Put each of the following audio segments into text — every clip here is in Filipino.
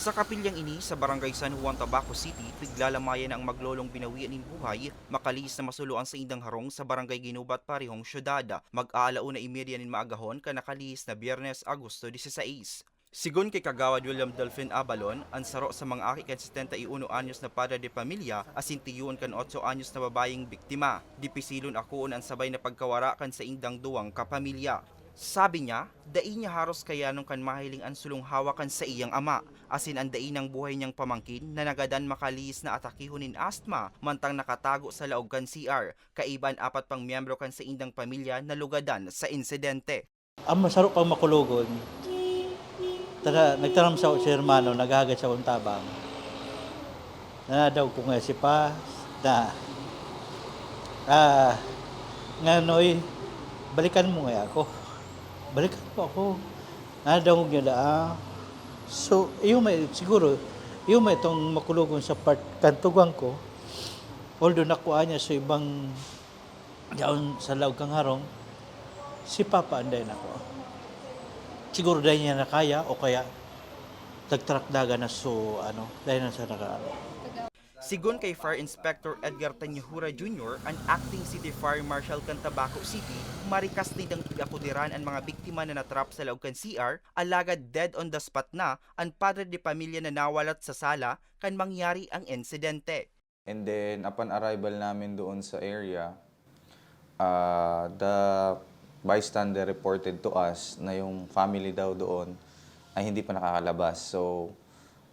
Sa kapilyang ini sa Barangay San Juan, Tabaco City, piglalamayan ang maglolong binawian ng buhay, makalis na masuluan sa indang harong sa Barangay Ginubat Parihong Syudad. Mag-aalauna imedya nin maagahon ka nakalis na Biyernes, Agosto 16. Sigon kay Kagawad William Dolphin Abalon, ang saro sa mga aki kan 71 anyos na padre de pamilya, asin tiyuon kan 8 anyos na babayeng biktima. Dipisilon akoon ang sabay na pagkawara kan sa indang duwang kapamilya. Sabi niya, dai niya haros kaya nung kan mahiling ang sulong hawakan sa iyang ama, asin ang dai ng buhay niyang pamangkin na nagadan makalis na atakihunin astma, mantang nakatago sa laog kan CR, kaiban apat pang miyembro kan sa indang pamilya na lugadan sa insidente. Ang masarap pang makulugon, taga, nagtaram sa si hermano, naghagad sa akong tabang. Na daw ko nga si pa, na, ah, nga noy, balikan mo nga ako. Balikan mo ako. Na daw ko nga ah. So, yung may, siguro, yung may itong makulugon sa part, kantugang ko, although nakuha niya sa ibang, daon sa laog kang harong, si Papa anday na ko. Siguro dahil niya na kaya o kaya nagtrakdaga na so ano dahil na sa naka Sigon kay Fire Inspector Edgar Tanyahura Jr., ang acting City Fire Marshal kan Tabaco City, marikas ni dang tigakudiran ang mga biktima na natrap sa kan CR, alagad dead on the spot na ang padre de pamilya na nawalat sa sala kan mangyari ang insidente. And then, upon arrival namin doon sa area, uh, the bystander reported to us na yung family daw doon ay hindi pa nakakalabas. So,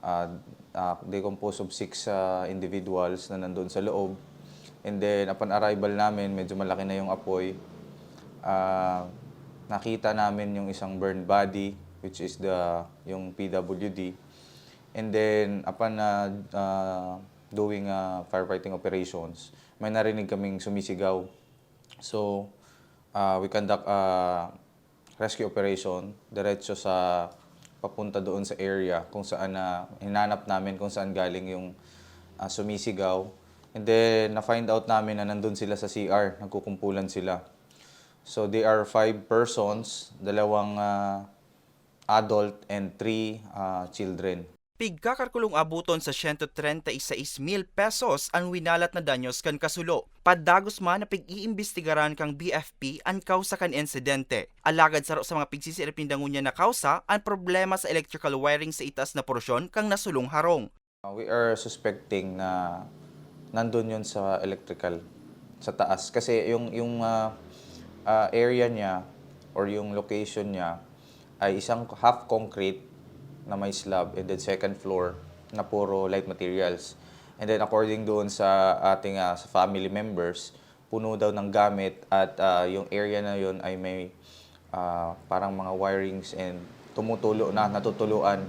uh, uh, they of six uh, individuals na nandun sa loob. And then, upon arrival namin, medyo malaki na yung apoy. Uh, nakita namin yung isang burned body, which is the yung PWD. And then, upon uh, uh, doing uh, firefighting operations, may narinig kaming sumisigaw. So, uh, we conduct a rescue operation diretso sa papunta doon sa area kung saan na hinanap namin kung saan galing yung uh, sumisigaw. And then, na-find out namin na nandun sila sa CR, nagkukumpulan sila. So, they are five persons, dalawang uh, adult and three uh, children. Pigkakarkulong abuton sa 136 mil pesos ang winalat na danyos kan kasulo. Padagos man na pig-iimbestigaran kang BFP ang kausa kan insidente. Alagad saro sa mga pigsisirip ni dangunya na kausa ang problema sa electrical wiring sa itas na porsyon kang nasulong harong. Uh, we are suspecting na nandun yun sa electrical, sa taas. Kasi yung, yung uh, uh, area niya or yung location niya ay isang half concrete na may slab and then second floor na puro light materials. And then according doon sa ating uh, sa family members, puno daw ng gamit at uh, yung area na yun ay may uh, parang mga wirings and tumutulo na, natutuluan.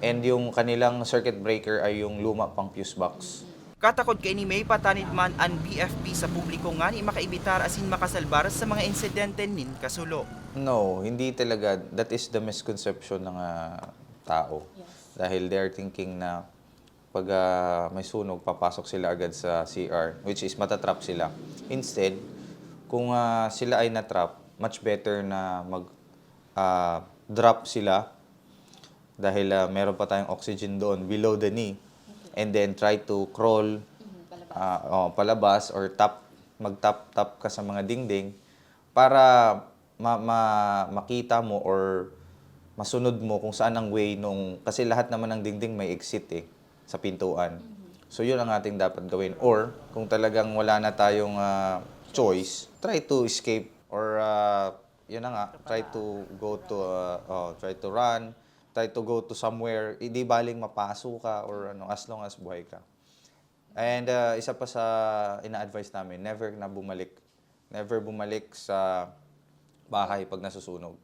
And yung kanilang circuit breaker ay yung luma pang fuse box. Katakod kay ni May patanid man ang BFP sa publiko nga ni makaibitar asin makasalbar sa mga insidente nin kasulo. No, hindi talaga. That is the misconception ng ah, tao. Dahil they're thinking na pag ah, may sunog, papasok sila agad sa CR, which is matatrap sila. Instead, kung ah, sila ay natrap, much better na mag ah, drop sila dahil ah, meron pa tayong oxygen doon below the knee and then try to crawl ah, oh, palabas or tap mag-tap-tap ka sa mga dingding para ma- ma- makita mo or masunod mo kung saan ang way nung kasi lahat naman ng dingding may exit eh sa pintuan. So yun ang ating dapat gawin. Or kung talagang wala na tayong ah, choice, try to escape or ah, yun na nga, try to go to ah, oh, try to run, try to go to somewhere, hindi baling mapaso ka or ano as long as buhay ka. And uh, isa pa sa ina-advise namin, never na bumalik. Never bumalik sa bahay pag nasusunog.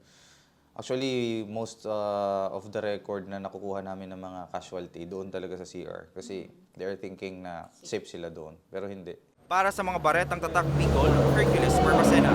Actually, most uh, of the record na nakukuha namin ng mga casualty doon talaga sa CR. Kasi they're thinking na safe sila doon. Pero hindi. Para sa mga baretang tatak Bicol, Hercules Barbacena.